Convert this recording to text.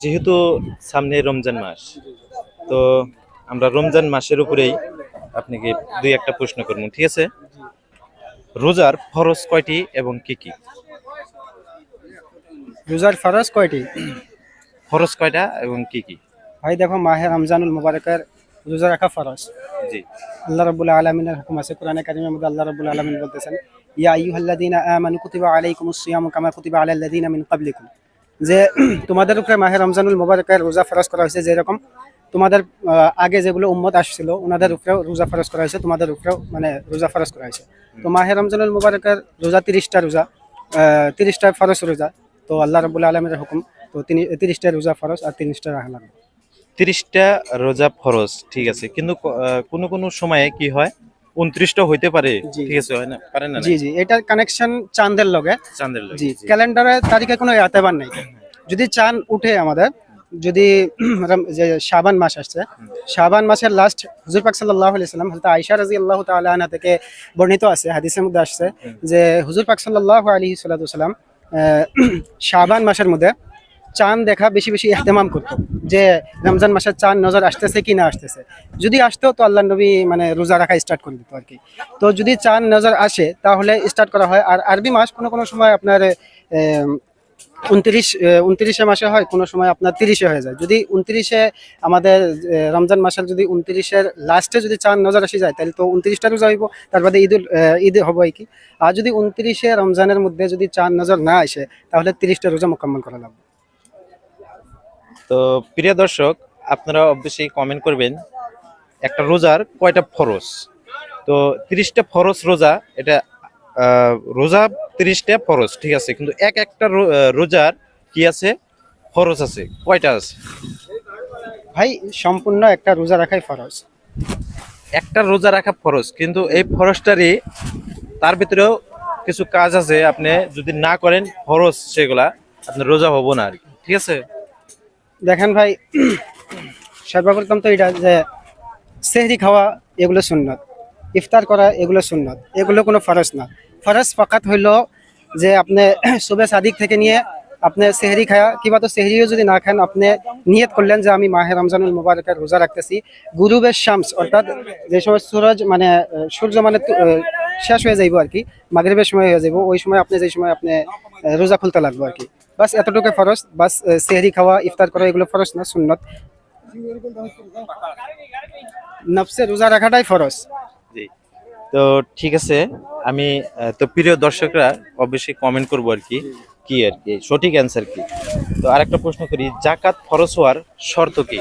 যেহেতু সামনে রমজান মাস তো আমরা রমজান মাসের উপরেই আপনাকে দুই একটা প্রশ্ন করব ঠিক আছে? রোজার ফরজ কয়টি এবং কি কি? রোজার ফরজ কয়টি? ফরজ কয়টা এবং কি কি? ভাই দেখো মাহে রমজানুল মুবারকের রোজা রাখা ফরজ। জি। আল্লাহ রাব্বুল আলামিনের হুকুম আছে কোরআনে কারিমের মধ্যে আল্লাহ রাব্বুল আলামিন বলতেছেন ইয়া আইয়ুহাল্লাযীনা আমানু কুতিবা আলাইকুমুস সিয়ামু কামা কুতিবা আলাল লাযীনা মিন ক্বাবলিকুম। যে তোমাদের উপরে মাহে রমজানুল মুবারকের রোজা ফরজ করা হয়েছে যেরকম। তোমাদের আগে যেগুলো উম্মত আসছিল ওনাদের উপরেও রোজা ফরজ করা হয়েছে তোমাদের উপরেও মানে রোজা ফরজ করা হয়েছে। তো মাহে রমজানুল মুবারকের রোজা তিরিশটা রোজা তিরিশটা ফরজ রোজা। তো আল্লাহ রাব্বুল আলামিনের হুকুম তো তিনি তিরিশটা রোজা ফরজ আর তিরিশটা রাখা লাগবে তিরিশটা রোজা ফরজ ঠিক আছে। কিন্তু কোনো কোনো সময়ে কি হয়? উনত্রিশটা হইতে পারে। ঠিক আছে হয় না? পারে না জি জি এটার কানেকশন চাঁদের লগে। চাঁদের লগে, জি। ক্যালেন্ডারে তারিখে কোনো নেই। যদি চাঁদ উঠে আমাদের যদি যে শাবান মাস আসছে শাবান মাসের লাস্ট হুজুর পাক সাল্লাল্লাহু আলাইহি সাল্লাম হযরত আয়েশা রাদিয়াল্লাহু তাআলা আনহা থেকে বর্ণিত আছে হাদিসের মধ্যে আসছে যে হুজুর পাক সাল্লাল্লাহু আলাইহি সাল্লাতু সাল্লাম শাবান মাসের মধ্যে চাঁদ দেখা বেশি বেশি ইহতেমাম করতো, যে রমজান মাসের চাঁদ নজর আসতেছে কি না আসতেছে। যদি আসতো তো আল্লাহ নবী মানে রোজা রাখা স্টার্ট করে দিত আর কি তো যদি চাঁদ নজর আসে, তাহলে স্টার্ট করা হয়। আর আরবি মাস কোনো কোনো সময় আপনার উনত্রিশ উনত্রিশে মাসে হয়, কোনো সময় আপনার তিরিশে হয়ে যায়। যদি উনত্রিশে আমাদের রমজান মাসের যদি উনত্রিশের লাস্টে যদি চাঁদ নজর আসে যায়, তাহলে তো উনত্রিশটা রোজা হইব, তার বাদে ঈদুল ঈদ হবে কি। আর যদি উনত্রিশে রমজানের মধ্যে যদি চাঁদ নজর না আসে, তাহলে তিরিশটা রোজা মোকাম্মল করা লাগবে। তো প্রিয় দর্শক আপনারা অবশ্যই কমেন্ট করবেন একটা রোজার কয়টা ফরজ? তো তিরিশটা ফরজ রোজা এটা রোজা তিরিশটা ফরজ ঠিক আছে? কিন্তু এক একটা রোজার কি আছে? ফরজ আছে। কয়টা আছে? ভাই সম্পূর্ণ একটা রোজা রাখাই ফরজ। একটা রোজা রাখা ফরজ কিন্তু এই ফরজটারই তার ভিতরেও কিছু কাজ আছে। আপনি যদি না করেন ফরজ সেগুলা আপনার রোজা হব না আর কি ঠিক আছে? দেখেন ভাই সর্বপ্রথম তো এটা যে সেহরি খাওয়া এগুলো সুন্নত, ইফতার করা এগুলো সুন্নত, এগুলো কোনো ফরজ না। ফরজ ফাকাত হইল যে আপনি সুবে সাদিক থেকে নিয়ে আপনি সেহরি খায়া, কিবা তো সেহরিও যদি না খান, আপনি নিয়ত করলেন যে আমি মাহে রমজানুল মুবারকের রোজা রাখতেছি। গুরুবের শামস, অর্থাৎ যে সময় সূরজ মানে সূর্য মানে শেষ হয়ে যাইব আর কি, মাগরিবের সময় হয়ে যাইব, ওই সময় আপনি যে সময় আপনি রোজা খুলতে লাগবো আর কি। বাস এতটুকু ফরজ। বাস সেহরি খাওয়া, ইফতার করা, এগুলো ফরজ না সুন্নত? নফসে রোজা রাখাটাই ফরজ। তো ঠিক আছে, আমি তো প্রিয় দর্শকরা অবশ্যই কমেন্ট করব আর কি কি আর কি, সঠিক অ্যান্সার কি? তো আরেকটা প্রশ্ন করি, জাকাত ফরজ হওয়ার শর্ত কি?